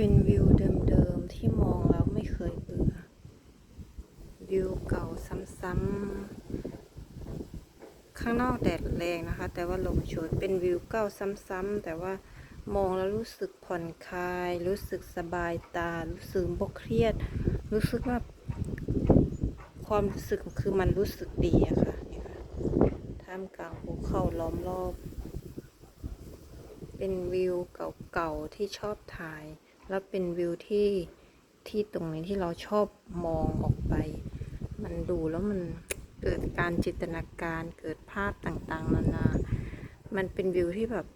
เป็นวิวเดิมๆ ที่มองแล้วไม่เคยเบื่อ วิวเก่าซ้ำๆ ข้างนอกแดดแรงนะคะ แต่ว่าลมโชยเป็นวิวเก่าซ้ำๆ แต่ว่ามองแล้วรู้สึกผ่อนคลาย รู้สึกสบายตา รู้สึกบกเครียด รู้สึกว่า ความรู้สึกคือมันรู้สึกดีอะค่ะนี่ค่ะท่ามกลางภูเขาล้อมรอบ เป็นวิวเก่าๆ ที่ชอบถ่าย แล้วเป็นวิวที่ที่ตรงนี้ที่เราชอบมองออกไป มันดูแล้วมันเกิดการจินตนาการเกิดภาพต่างๆนานา มันเป็นวิวที่แบบ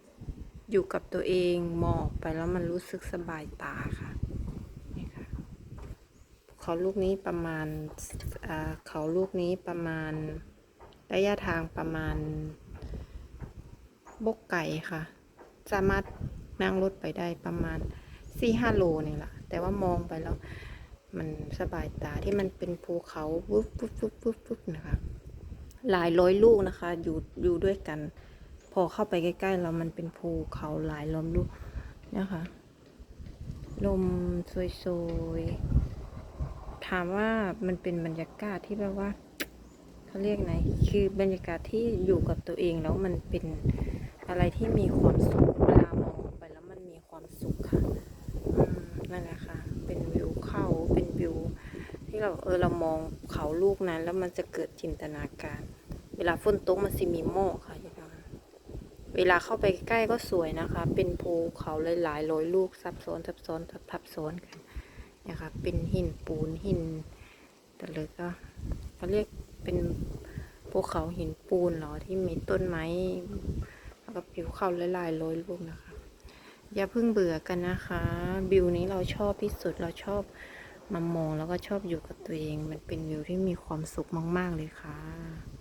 อยู่กับตัวเองมองออกไปแล้วมันรู้สึกสบายตาค่ะนี่ค่ะเขาลูกนี้ประมาณเขาลูกนี้ประมาณระยะทางประมาณบกไก่ค่ะ สามารถนั่งรถไปได้ประมาณ สี่ห้าโลนี่แหละแต่ว่ามองไปแล้ว มันสบายตาที่มันเป็นภูเขาวุบวุบวุบวุบวุบนะคะหลายร้อยลูกนะคะอยู่อยู่ด้วยกัน พอเข้าไปใกล้ๆเรามันเป็นภูเขาหลายล้อมลูกนะคะลมโซยๆถามว่ามันเป็นบรรยากาศที่แบบว่าเขาเรียกไงคือบรรยากาศที่อยู่กับตัวเองแล้วมันเป็นอะไรที่มีความสุขลาม วิวที่เราเออเรามองเขาลูกนั้น แล้วมันจะเกิดจินตนาการ เวลาฝนตกมันสิมีหมอกค่ะอย่างนั้นเวลาเข้าไปใกล้ก็สวยนะคะ เป็นภูเขาหลายๆร้อยลูกซับซ้อนซับซ้อนทับทับซ้อนกันนะคะเป็นหินปูนหินแต่เลยก็เขาเรียกเป็นภูเขาหินปูนเหรอที่มีต้นไม้แล้วก็ผิวเขาหลายๆร้อยลูกนะคะ อย่าเพิ่งเบื่อกันนะคะวิวนี้เราชอบที่สุดเราชอบ มามองแล้วก็ชอบอยู่กับตัวเอง มันเป็นวิวที่มีความสุขมาก ๆ เลยค่ะ